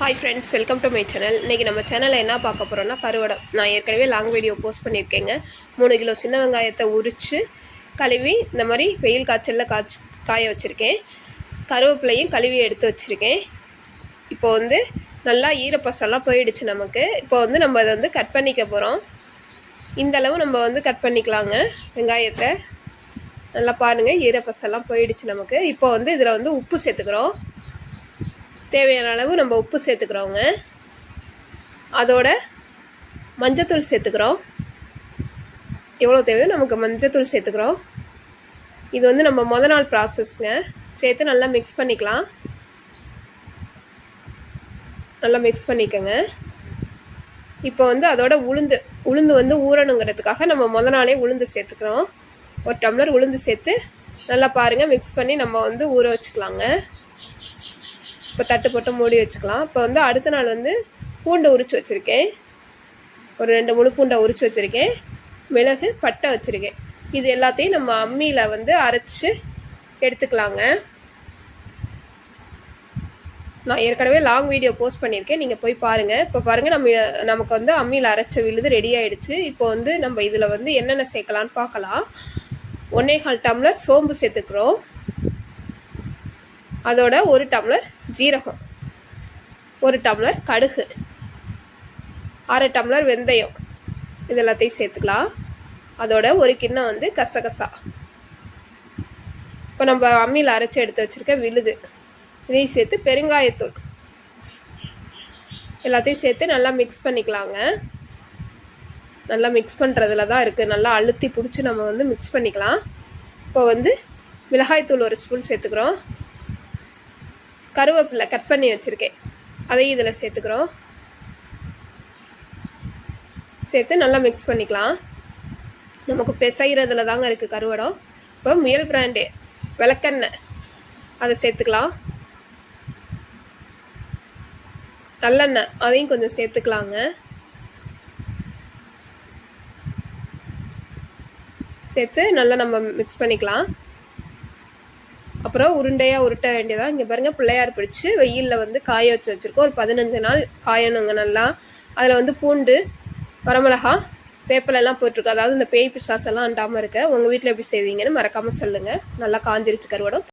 Hi friends welcome to my channel இன்றைக்கி நம்ம சேனலில் என்ன பார்க்க போகிறோன்னா கருவடை நான் ஏற்கனவே லாங் வீடியோ போஸ்ட் பண்ணியிருக்கேங்க. மூணு கிலோ சின்ன வெங்காயத்தை உரித்து கழுவி இந்த மாதிரி வெயில் காய்ச்சலில் காய்ச்சி காய வச்சுருக்கேன். கருவேப்பிலையும் கழுவி எடுத்து வச்சுருக்கேன். இப்போ வந்து நல்லா ஈரப்பசம்லாம் போயிடுச்சு நமக்கு. இப்போ வந்து நம்ம அதை வந்து கட் பண்ணிக்க போகிறோம் இந்த அளவு நம்ம வந்து கட் பண்ணிக்கலாங்க வெங்காயத்தை. நல்லா பாருங்கள் ஈரப்பசம்லாம் போயிடுச்சு நமக்கு. இப்போ வந்து இதில் வந்து உப்பு சேர்த்துக்கிறோம். தேவையான அளவு நம்ம உப்பு சேர்த்துக்கிறோங்க அதோட மஞ்சத்தூள் சேர்த்துக்கிறோம். எவ்வளோ தேவையோ நமக்கு மஞ்சத்தூள் சேர்த்துக்கிறோம். இது வந்து நம்ம முத நாள் ப்ராசஸ்ங்க சேர்த்து நல்லா மிக்ஸ் பண்ணிக்கலாம். நல்லா மிக்ஸ் பண்ணிக்கோங்க. இப்போ வந்து அதோட உளுந்து உளுந்து வந்து ஊறணுங்கிறதுக்காக நம்ம முத நாளே உளுந்து சேர்த்துக்கிறோம். ஒரு டம்ளர் உளுந்து சேர்த்து நல்லா பாருங்கள் மிக்ஸ் பண்ணி நம்ம வந்து ஊற வச்சுக்கலாங்க. இப்போ தட்டு போட்டு மூடி வச்சுக்கலாம். இப்போ வந்து அடுத்த நாள் வந்து பூண்டை உரித்து வச்சுருக்கேன். ஒரு ரெண்டு முழு பூண்டை உரித்து வச்சுருக்கேன். மிளகு பட்டை வச்சுருக்கேன். இது எல்லாத்தையும் நம்ம அம்மியில் வந்து அரைச்சி எடுத்துக்கலாங்க. நான் ஏற்கனவே லாங் வீடியோ போஸ்ட் பண்ணியிருக்கேன். நீங்கள் போய் பாருங்கள் இப்போ பாருங்கள் நம்ம நமக்கு வந்து அம்மியில் அரைச்ச விழுது ரெடி ஆகிடுச்சு இப்போ வந்து நம்ம இதில் வந்து என்னென்ன சேர்க்கலான்னு பார்க்கலாம். ஒன்னே கால் டம்ளர் சோம்பு சேர்த்துக்கிறோம். அதோட ஒரு டம்ளர் ஜீரகம் ஒரு டம்ளர் கடுகு அரை டம்ளர் வெந்தயம். இது எல்லாத்தையும் சேர்த்துக்கலாம். அதோட ஒரு கிண்ணம் வந்து கசகசா. இப்போ நம்ம அம்மியில் அரைச்சி எடுத்து வச்சுருக்க விழுது. இதையும் சேர்த்து பெருங்காயத்தூள். எல்லாத்தையும் சேர்த்து நல்லா மிக்ஸ் பண்ணிக்கலாங்க. நல்லா மிக்ஸ் பண்ணுறதுல தான் இருக்குது நல்லா அழுத்தி பிடிச்சி நம்ம வந்து மிக்ஸ் பண்ணிக்கலாம். இப்போ வந்து மிளகாய்த்தூள் ஒரு ஸ்பூன் சேர்த்துக்கிறோம். கருவேப்பிலை கட் பண்ணி வச்சுருக்கேன். அதையும் இதில் சேர்த்துக்கிறோம். சேர்த்து நல்லா மிக்ஸ் பண்ணிக்கலாம். நமக்கு பிசைகிறதுல தாங்க இருக்குது கருவடம். இப்போ முயல் பிராண்டு விளக்கெண்ணெய் அதை சேர்த்துக்கலாம். நல்லெண்ணெய் அதையும் கொஞ்சம் சேர்த்துக்கலாங்க. சேர்த்து நல்லா நம்ம மிக்ஸ் பண்ணிக்கலாம். அப்புறம் உருண்டையாக உருட்ட வேண்டியதாக இங்கே பாருங்கள் பிள்ளையார் பிடிச்சி வெயிலில் வந்து காய வச்சு வச்சுருக்கோம். ஒரு பதினஞ்சு நாள் காயணுங்க நல்லா. அதில் வந்து பூண்டு வரமிளகா வேப்பிலெல்லாம் போட்டிருக்கு. அதாவது இந்த பேய் பிசாசெல்லாம் அண்டாமல் இருக்க. உங்கள் வீட்டில் எப்படி செய்வீங்கன்னு மறக்காமல் சொல்லுங்கள் நல்லா காஞ்சிருச்சு கருவடம்.